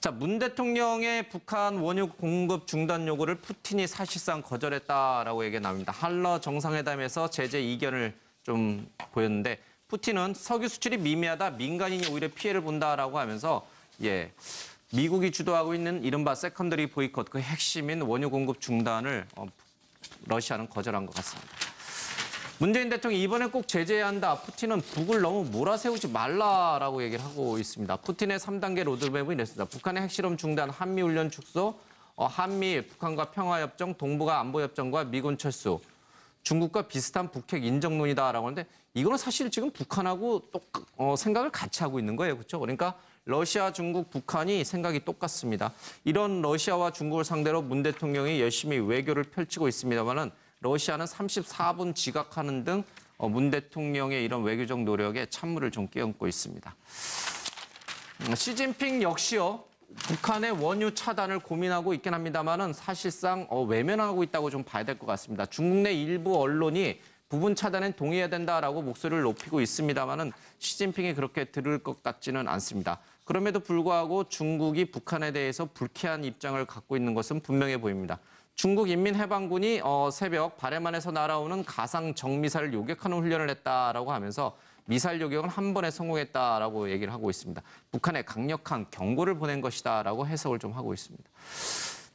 자, 문 대통령의 북한 원유 공급 중단 요구를 푸틴이 사실상 거절했다라고 얘기가 나옵니다. 한러 정상회담에서 제재 이견을 좀 보였는데 푸틴은 석유 수출이 미미하다 민간인이 오히려 피해를 본다라고 하면서 예. 미국이 주도하고 있는 이른바 세컨더리 보이콧 그 핵심인 원유 공급 중단을 어, 러시아는 거절한 것 같습니다. 문재인 대통령이 이번에 꼭 제재해야 한다. 푸틴은 북을 너무 몰아세우지 말라라고 얘기를 하고 있습니다. 푸틴의 3단계 로드맵은 이랬습니다. 북한의 핵실험 중단, 한미훈련 축소, 어, 한미, 북한과 평화협정, 동북아 안보협정과 미군 철수, 중국과 비슷한 북핵 인정론이다라고 하는데 이거는 사실 지금 북한하고 똑 어, 생각을 같이 하고 있는 거예요. 그렇죠? 그러니까 러시아, 중국, 북한이 생각이 똑같습니다. 이런 러시아와 중국을 상대로 문 대통령이 열심히 외교를 펼치고 있습니다만은 러시아는 34분 지각하는 등 어, 문 대통령의 이런 외교적 노력에 찬물을 좀 끼얹고 있습니다. 음, 시진핑 역시요. 북한의 원유 차단을 고민하고 있긴 합니다만은 사실상 어, 외면하고 있다고 좀 봐야 될 것 같습니다. 중국 내 일부 언론이 부분 차단엔 동의해야 된다라고 목소리를 높이고 있습니다만은 시진핑이 그렇게 들을 것 같지는 않습니다. 그럼에도 불구하고 중국이 북한에 대해서 불쾌한 입장을 갖고 있는 것은 분명해 보입니다. 중국 인민해방군이 어, 새벽 바레만에서 날아오는 가상 정미사를 요격하는 훈련을 했다라고 하면서 미사일 요격은 한 번에 성공했다라고 얘기를 하고 있습니다. 북한에 강력한 경고를 보낸 것이다라고 해석을 좀 하고 있습니다.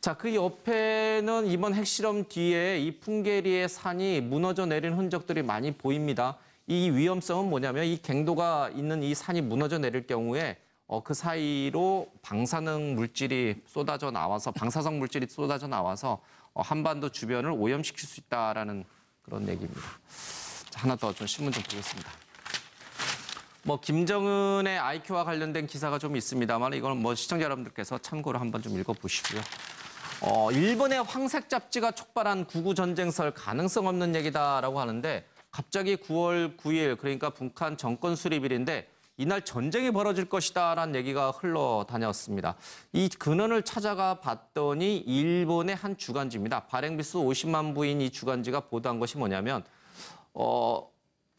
자, 그 옆에는 이번 핵실험 뒤에 이 풍계리의 산이 무너져 내린 흔적들이 많이 보입니다. 이 위험성은 뭐냐면 이 갱도가 있는 이 산이 무너져 내릴 경우에 어, 그 사이로 방사능 물질이 쏟아져 나와서 방사성 물질이 쏟아져 나와서 어, 한반도 주변을 오염시킬 수 있다라는 그런 얘기입니다. 자, 하나 더 좀 신문 좀 보겠습니다. 뭐 김정은의 IQ와 관련된 기사가 좀 있습니다만 이거는 뭐 시청자 여러분들께서 참고로 한번 좀 읽어보시고요. 어, 일본의 황색 잡지가 촉발한 구구 전쟁설 가능성 없는 얘기다라고 하는데 갑자기 9월 9일 그러니까 북한 정권 수립일인데 이날 전쟁이 벌어질 것이다라는 얘기가 흘러다녔습니다. 이 근원을 찾아가 봤더니 일본의 한 주간지입니다. 발행비수 50만 부인 이 주간지가 보도한 것이 뭐냐면 어,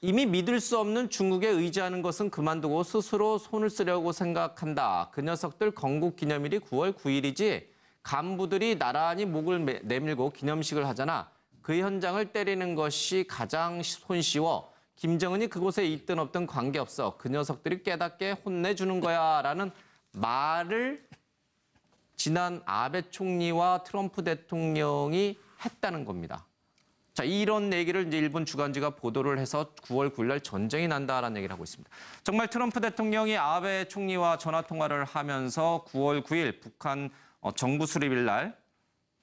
이미 믿을 수 없는 중국에 의지하는 것은 그만두고 스스로 손을 쓰려고 생각한다. 그 녀석들 건국 기념일이 9월 9일이지 간부들이 나란히 목을 내밀고 기념식을 하잖아. 그 현장을 때리는 것이 가장 손쉬워. 김정은이 그곳에 있든 없든 관계없어. 그 녀석들이 깨닫게 혼내주는 거야. 라는 말을 지난 아베 총리와 트럼프 대통령이 했다는 겁니다. 자, 이런 얘기를 이제 일본 주간지가 보도를 해서 9월 9일 날 전쟁이 난다라는 얘기를 하고 있습니다. 정말 트럼프 대통령이 아베 총리와 전화 통화를 하면서 9월 9일 북한 어, 정부 수립일 날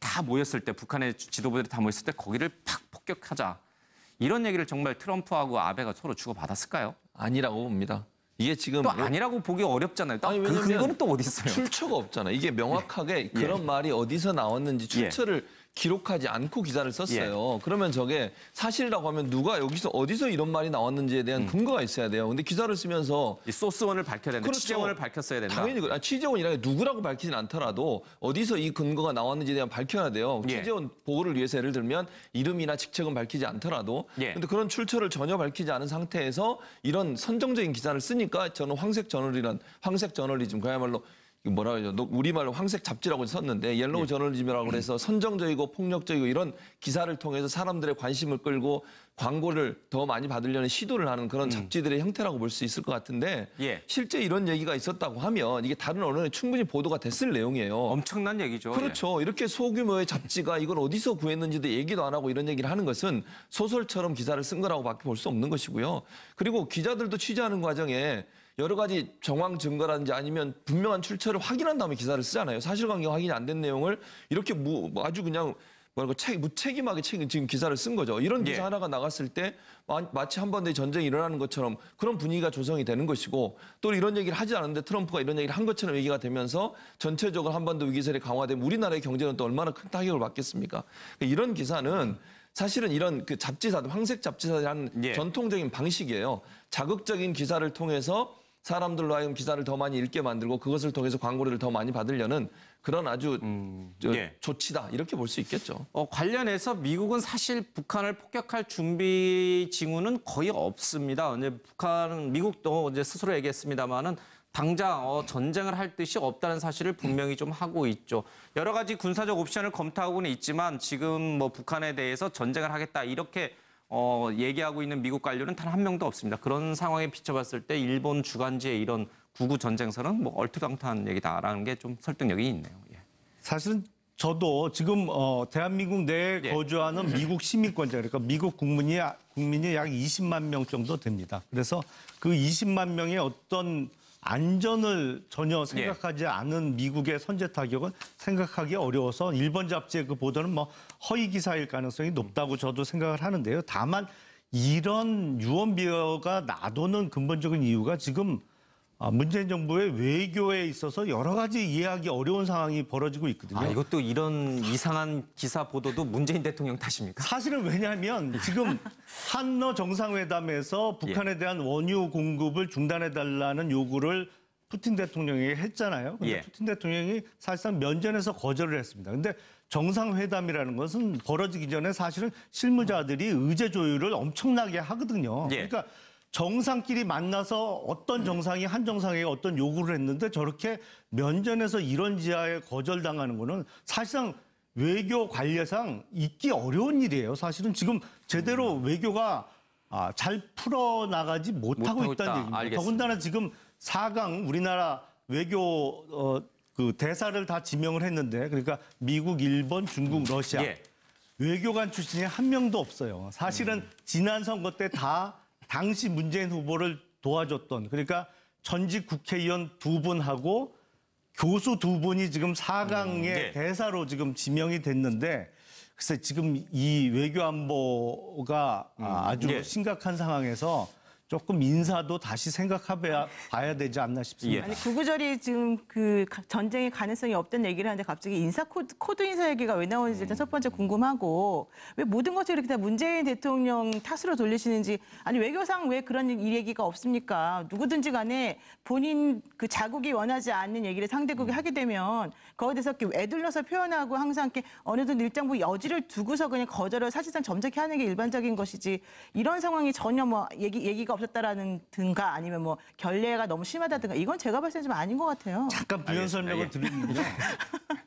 다 모였을 때 북한의 지도부들이 다 모였을 때 거기를 팍 폭격하자. 이런 얘기를 정말 트럼프하고 아베가 서로 주고받았을까요? 아니라고 봅니다. 이게 지금 또 아니라고 보기 어렵잖아요. 또 아니, 그 근거는 또 어디 있어요? 출처가 없잖아. 이게 명확하게 그런 말이 어디서 나왔는지 출처를 기록하지 않고 기사를 썼어요. 그러면 저게 사실이라고 하면 누가 여기서 어디서 이런 말이 나왔는지에 대한 근거가 있어야 돼요. 근데 기사를 쓰면서 이 소스원을 밝혀야 된다. 그렇죠. 취재원을 밝혔어야 된다. 당연히 그- 아, 취재원이라 누구라고 밝히진 않더라도 어디서 이 근거가 나왔는지에 대한 밝혀야 돼요. 예. 취재원 보고를 위해서 예를 들면 이름이나 직책은 밝히지 않더라도 예. 근데 그런 출처를 전혀 밝히지 않은 상태에서 이런 선정적인 기사를 쓰니까 저는 황색 저널이란 황색 저널리즘 그야말로 이거 뭐라 그러죠? 노- 우리말로 황색 잡지라고 썼는데 옐로우 저널리즘이라고 그래서 선정적이고 폭력적이고 이런 기사를 통해서 사람들의 관심을 끌고 광고를 더 많이 받으려는 시도를 하는 그런 잡지들의 형태라고 볼 수 있을 것 같은데 예. 실제 이런 얘기가 있었다고 하면 이게 다른 언론에 충분히 보도가 됐을 내용이에요. 엄청난 얘기죠. 그렇죠. 이렇게 소규모의 잡지가 이걸 어디서 구했는지도 얘기도 안 하고 이런 얘기를 하는 것은 소설처럼 기사를 쓴 거라고밖에 볼 수 없는 것이고요. 그리고 기자들도 취재하는 과정에 여러 가지 정황 증거라든지 아니면 분명한 출처를 확인한 다음에 기사를 쓰잖아요. 사실관계 확인이 안 된 내용을 이렇게 무, 뭐 아주 그냥 뭐랄까 책, 무책임하게 책, 지금 기사를 쓴 거죠. 이런 기사 예. 하나가 나갔을 때 마- 마치 한반도에 전쟁이 일어나는 것처럼 그런 분위기가 조성이 되는 것이고 또 이런 얘기를 하지 않았는데 트럼프가 이런 얘기를 한 것처럼 얘기가 되면서 전체적으로 한반도 위기설이 강화되면 우리나라의 경제는 또 얼마나 큰 타격을 받겠습니까? 이런 기사는 사실은 이런 그 잡지사들, 황색 잡지사들이 하는 예. 전통적인 방식이에요. 자극적인 기사를 통해서 사람들로 하여금 기사를 더 많이 읽게 만들고 그것을 통해서 광고를 더 많이 받으려는 그런 아주 저, 예. 조치다 이렇게 볼 수 있겠죠. 어, 관련해서 미국은 사실 북한을 폭격할 준비 징후는 거의 없습니다. 이제 북한은 미국도 이제 스스로 얘기했습니다만은 당장 어, 전쟁을 할 뜻이 없다는 사실을 분명히 좀 하고 있죠. 여러 가지 군사적 옵션을 검토하고는 있지만 지금 뭐 북한에 대해서 전쟁을 하겠다 이렇게 어, 얘기하고 있는 미국 관료는 단 한 명도 없습니다. 그런 상황에 비춰봤을 때 일본 주간지의 이런 구구 전쟁설은 뭐 얼토당토한 얘기다라는 게 좀 설득력이 있네요. 예. 사실은 저도 지금 어, 대한민국 내에 예. 거주하는 미국 시민권자 그러니까 미국 국민이 국민이 약 20만 명 정도 됩니다. 그래서 그 20만 명의 어떤 안전을 전혀 생각하지 않은 미국의 선제 타격은 생각하기 어려워서 일본 잡지의 그 보도는 뭐 허위 기사일 가능성이 높다고 저도 생각을 하는데요. 다만 이런 유언비어가 나도는 근본적인 이유가 지금 아, 문재인 정부의 외교에 있어서 여러 가지 이해하기 어려운 상황이 벌어지고 있거든요. 아 이것도 이런 이상한 기사 보도도 문재인 대통령 탓입니까? 사실은 왜냐하면 지금 한러 정상회담에서 북한에 대한 원유 공급을 중단해달라는 요구를 푸틴 대통령이 했잖아요. 근데 예. 푸틴 대통령이 사실상 면전에서 거절을 했습니다. 근데 정상회담이라는 것은 벌어지기 전에 사실은 실무자들이 의제 조율을 엄청나게 하거든요. 예. 그러니까 정상끼리 만나서 어떤 정상이 한 정상에게 어떤 요구를 했는데 저렇게 면전에서 이런 지하에 거절당하는 거는 사실상 외교 관례상 있기 어려운 일이에요. 사실은 지금 제대로 외교가 아, 잘 풀어나가지 못하고, 못하고 있다는 있다. 얘기입니다. 알겠습니다. 더군다나 지금 4강 우리나라 외교 어, 그 대사를 다 지명을 했는데 그러니까 미국, 일본, 중국, 러시아 예. 외교관 출신이 한 명도 없어요. 사실은 지난 선거 때 다 당시 문재인 후보를 도와줬던 그러니까 전직 국회의원 두 분하고 교수 두 분이 지금 4강의 예. 대사로 지금 지명이 됐는데 글쎄 지금 이 외교 안보가 아, 아주 예. 심각한 상황에서 조금 인사도 다시 생각해 봐야 되지 않나 싶습니다. 예. 아니 구구절이 지금 그 가- 전쟁의 가능성이 없다는 얘기를 하는데 갑자기 인사 코드, 코드 인사 얘기가 왜 나오는지 일단 첫 번째 궁금하고 왜 모든 것을 이렇게 다 문재인 대통령 탓으로 돌리시는지 아니 외교상 왜 그런 이 얘기가 없습니까? 누구든지 간에 본인 그 자국이 원하지 않는 얘기를 상대국이 하게 되면 거기에 대해서 이렇게 애둘러서 표현하고 항상 이렇게 어느 정도 일정부 여지를 두고서 그냥 거절을 사실상 점잖게 하는 게 일반적인 것이지 이런 상황이 전혀 뭐 얘기 얘기가 없 었다라는 든가 아니면 뭐 결례가 너무 심하다든가 이건 제가 봤을 때 좀 아닌 것 같아요. 잠깐 부연. 설명을 예. 드리면요.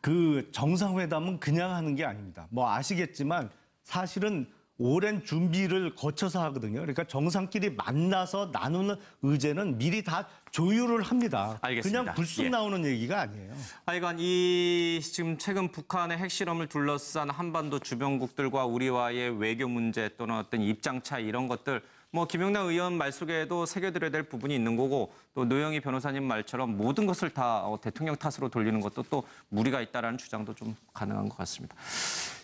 그 정상회담은 그냥 하는 게 아닙니다. 뭐 아시겠지만 사실은 오랜 준비를 거쳐서 하거든요. 그러니까 정상끼리 만나서 나누는 의제는 미리 다 조율을 합니다. 알겠습니다. 그냥 불쑥 예. 나오는 얘기가 아니에요. 하여간 이 지금 최근 북한의 핵실험을 둘러싼 한반도 주변국들과 우리와의 외교 문제 또는 어떤 입장 차이 이런 것들 뭐 김영남 의원 말 속에도 새겨드려야 될 부분이 있는 거고 또 노영희 변호사님 말처럼 모든 것을 다 어, 대통령 탓으로 돌리는 것도 또 무리가 있다라는 주장도 좀 가능한 것 같습니다.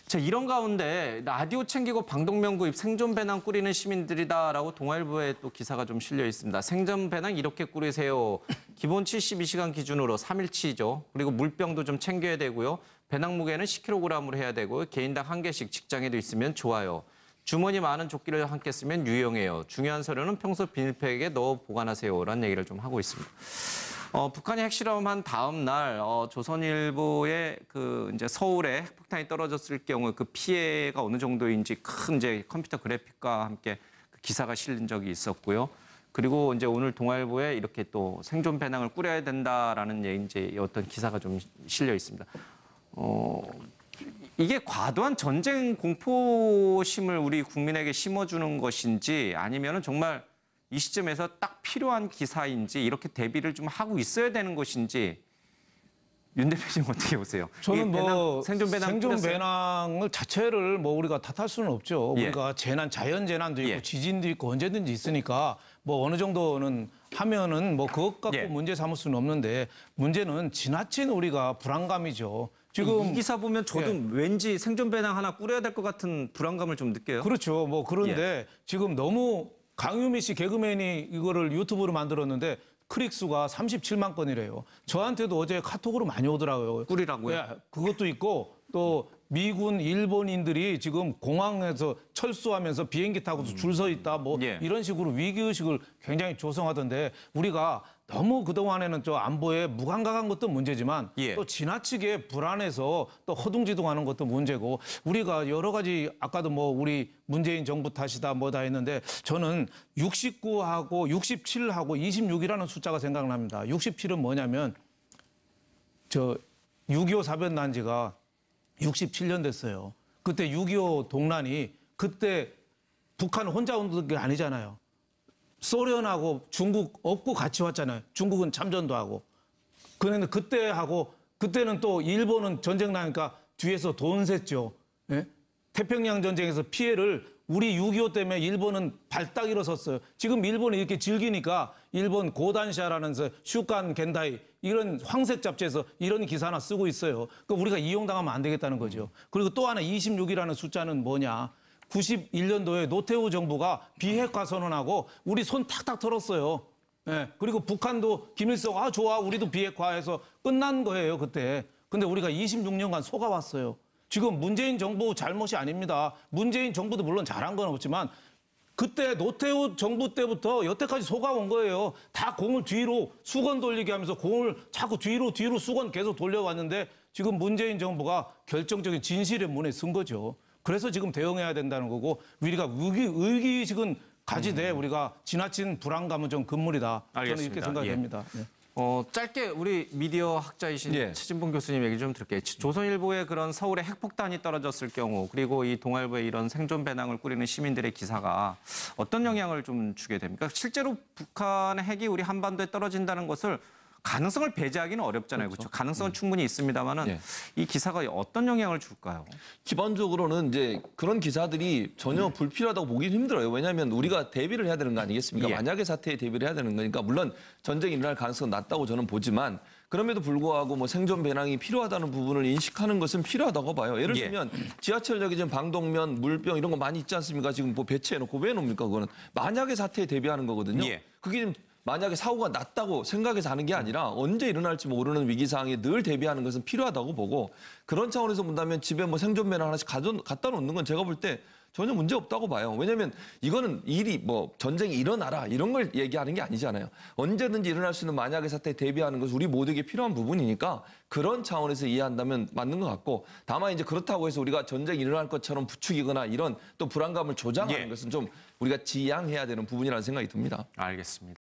자, 이런 가운데 라디오 챙기고 방독면 구입 생존 배낭 꾸리는 시민들이다라고 동아일보에 또 기사가 좀 실려 있습니다. 생존 배낭 이렇게 꾸리세요. 기본 72시간 기준으로 3일치죠. 그리고 물병도 좀 챙겨야 되고요. 배낭 무게는 10kg으로 해야 되고 개인당 한 개씩 직장에도 있으면 좋아요. 주머니 많은 조끼를 함께 쓰면 유용해요. 중요한 서류는 평소 비닐팩에 넣어 보관하세요라는 얘기를 좀 하고 있습니다. 어, 북한이 핵실험한 다음 날 어, 조선일보의 그 이제 서울에 핵폭탄이 떨어졌을 경우 그 피해가 어느 정도인지 큰 이제 컴퓨터 그래픽과 함께 그 기사가 실린 적이 있었고요. 그리고 이제 오늘 동아일보에 이렇게 또 생존 배낭을 꾸려야 된다라는 예, 이제 어떤 기사가 좀 실려 있습니다. 어, 이게 과도한 전쟁 공포심을 우리 국민에게 심어주는 것인지 아니면 은 정말 이 시점에서 딱 필요한 기사인지 이렇게 대비를 좀 하고 있어야 되는 것인지 윤 대표님 어떻게 보세요? 저는 이 배낭, 뭐 생존 배낭 생존? 배낭을 자체를 뭐 우리가 탓할 수는 없죠. 예. 우리가 재난 자연 재난도 있고 예. 지진도 있고 언제든지 있으니까 뭐 어느 정도는 하면은 뭐 그것 갖고 예. 문제 삼을 수는 없는데 문제는 지나친 우리가 불안감이죠. 지금 이 기사 보면 저도 예. 왠지 생존 배낭 하나 꾸려야 될 것 같은 불안감을 좀 느껴요. 그렇죠. 뭐 그런데 예. 지금 너무 강유미 씨 개그맨이 이거를 유튜브로 만들었는데 클릭 수가 37만 건이래요. 저한테도 어제 카톡으로 많이 오더라고요. 꾸리라고요? 예, 그것도 있고 또 미군, 일본인들이 지금 공항에서 철수하면서 비행기 타고 줄서 있다 뭐 예. 이런 식으로 위기 의식을 굉장히 조성하던데 우리가 너무 그동안에는 저 안보에 무감각한 것도 문제지만 예. 또 지나치게 불안해서 또 허둥지둥하는 것도 문제고 우리가 여러 가지 아까도 뭐 우리 문재인 정부 탓이다 뭐다 했는데 저는 69하고 67하고 26이라는 숫자가 생각납니다. 67은 뭐냐면 저 6.25 사변 난 지가 67년 됐어요. 그때 6.25 동란이 그때 북한 혼자 온 게 아니잖아요. 소련하고 중국 업고 같이 왔잖아요. 중국은 참전도 하고. 그런데 그때 하고 그때는 또 일본은 전쟁 나니까 뒤에서 돈 샜죠. 예? 태평양 전쟁에서 피해를 우리 6.25 때문에 일본은 발딱 일어섰어요. 지금 일본이 이렇게 즐기니까 일본 고단샤라는 슈간 겐다이 이런 황색 잡지에서 이런 기사 하나 쓰고 있어요. 그러니까 우리가 이용당하면 안 되겠다는 거죠. 그리고 또 하나 26이라는 숫자는 뭐냐. 91년도에 노태우 정부가 비핵화 선언하고 우리 손 탁탁 털었어요. 예. 그리고 북한도 김일성 아 좋아 우리도 비핵화해서 끝난 거예요 그때. 근데 우리가 26년간 속아왔어요. 지금 문재인 정부 잘못이 아닙니다. 문재인 정부도 물론 잘한 건 없지만 그때 노태우 정부 때부터 여태까지 속아온 거예요. 다 공을 뒤로 수건 돌리게 하면서 공을 자꾸 뒤로 뒤로 수건 계속 돌려왔는데 지금 문재인 정부가 결정적인 진실의 문에 쓴 거죠. 그래서 지금 대응해야 된다는 거고 우리가 의기, 의기의식은 가지되 우리가 지나친 불안감은 좀 금물이다. 저는 이렇게 알겠습니다. 생각이 예. 됩니다. 네. 어, 짧게 우리 미디어 학자이신 예. 최진봉 교수님 얘기 좀 들을게요. 조선일보에 그런 서울에 핵폭탄이 떨어졌을 경우 그리고 이 동아일보에 이런 생존 배낭을 꾸리는 시민들의 기사가 어떤 영향을 좀 주게 됩니까? 실제로 북한의 핵이 우리 한반도에 떨어진다는 것을 가능성을 배제하기는 어렵잖아요. 그렇죠? 가능성은 충분히 있습니다만은 예. 이 기사가 어떤 영향을 줄까요? 기본적으로는 이제 그런 기사들이 전혀 불필요하다고 보기는 힘들어요. 왜냐하면 우리가 대비를 해야 되는 거 아니겠습니까? 예. 만약의 사태에 대비를 해야 되는 거니까 물론 전쟁이 일어날 가능성은 낮다고 저는 보지만 그럼에도 불구하고 뭐 생존 배낭이 필요하다는 부분을 인식하는 것은 필요하다고 봐요. 예를 예. 들면 지하철역에 지금 방독면, 물병 이런 거 많이 있지 않습니까? 지금 뭐 배치해 놓고 왜 놓습니까? 그거는 만약의 사태에 대비하는 거거든요. 예. 그게 지금 만약에 사고가 났다고 생각해서 하는 게 아니라 언제 일어날지 모르는 위기 상황에 늘 대비하는 것은 필요하다고 보고 그런 차원에서 본다면 집에 뭐 생존배낭 하나씩 가져, 갖다 놓는 건 제가 볼때 전혀 문제 없다고 봐요. 왜냐하면 이거는 일이 뭐 전쟁이 일어나라 이런 걸 얘기하는 게 아니잖아요. 언제든지 일어날 수 있는 만약의 사태에 대비하는 것은 우리 모두에게 필요한 부분이니까 그런 차원에서 이해한다면 맞는 것 같고 다만 이제 그렇다고 해서 우리가 전쟁이 일어날 것처럼 부추기거나 이런 또 불안감을 조장하는 예. 것은 좀 우리가 지양해야 되는 부분이라는 생각이 듭니다. 알겠습니다.